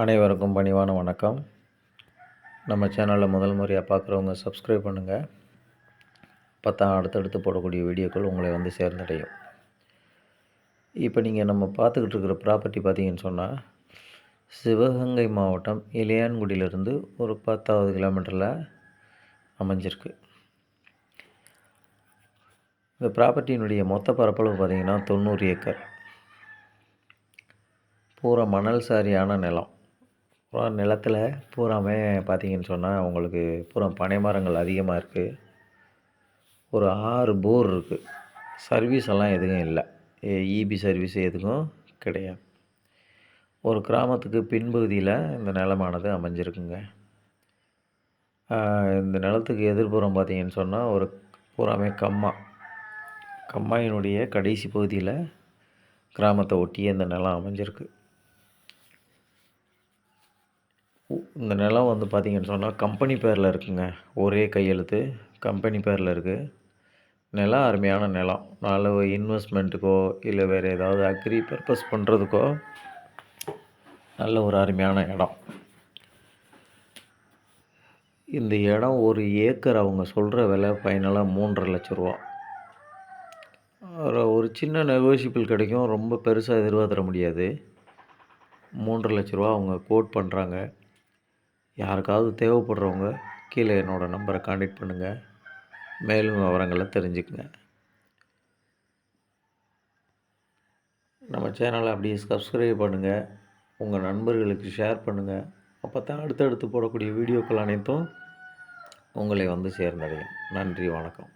அனைவருக்கும் பணிவான வணக்கம். நம்ம சேனலில் முதல் முறையாக பார்க்குறவங்க சப்ஸ்கிரைப் பண்ணுங்கள் அப்போ தான் அடுத்தடுத்து போடக்கூடிய வீடியோக்கள் உங்களை வந்து சேர்ந்தடையும். இப்போ நீங்கள் நம்ம பார்த்துக்கிட்டு இருக்கிற ப்ராப்பர்ட்டி பார்த்தீங்கன்னு சொன்னால் சிவகங்கை மாவட்டம் இளையான்குடியிலிருந்து ஒரு பத்தாவது கிலோமீட்டரில் அமைஞ்சிருக்கு. இந்த ப்ராப்பர்ட்டியினுடைய மொத்த பரப்பளவு பார்த்திங்கன்னா தொண்ணூறு ஏக்கர். பூரா மணல் சாரியான நிலம். பூரா நிலத்தில் பூராமே பார்த்தீங்கன்னு சொன்னால் உங்களுக்கு பூரா பனை மரங்கள் அதிகமாக இருக்குது ஒரு ஆறு போர் இருக்குது சர்வீஸ் எல்லாம் எதுவும் இல்லை. இபி சர்வீஸ் எதுவும் கிடையாது. ஒரு கிராமத்துக்கு பின்பகுதியில் இந்த நிலமானது அமைஞ்சிருக்குங்க. இந்த நிலத்துக்கு எதிர்புறம் பார்த்தீங்கன்னு சொன்னால் ஒரு பூராமே கம்மா. கம்மாயினுடைய கடைசி பகுதியில் கிராமத்தை ஒட்டியே இந்த நிலம் அமைஞ்சிருக்கு. இந்த நிலம் வந்து பார்த்தீங்கன்னு சொன்னால் கம்பெனி பேரில் இருக்குங்க. ஒரே கையெழுத்து கம்பெனி பேரில் இருக்குது நிலம் அருமையான நிலம். நல்ல இன்வெஸ்ட்மெண்ட்டுக்கோ இல்லை வேறு ஏதாவது அக்ரி பர்பஸ் பண்ணுறதுக்கோ நல்ல ஒரு அருமையான இடம். இந்த இடம் ஒரு ஏக்கர் அவங்க சொல்கிற விலை ஃபைனலாக மூன்றரை லட்ச ரூபா. ஒரு ஒரு சின்ன நெகோஷியபிள் கிடைக்கும். ரொம்ப பெருசாக எதிர்பார்த்துட முடியாது. மூன்றரை லட்ச ரூபா அவங்க கோட் பண்ணுறாங்க யாருக்காவது தேவைப்படுறவங்க கீழே என்னோடய நம்பரை காண்டாக்ட் பண்ணுங்கள் மேலும் விவரங்களை தெரிஞ்சுக்குங்க. நம்ம சேனலை அப்படியே சப்ஸ்கிரைப் பண்ணுங்கள் உங்கள் நண்பர்களுக்கு ஷேர் பண்ணுங்கள் அப்போ தான் அடுத்தடுத்து போடக்கூடிய வீடியோக்கள் அனைத்தும் உங்களை வந்து சேர்ந்தடையும். நன்றி வணக்கம்.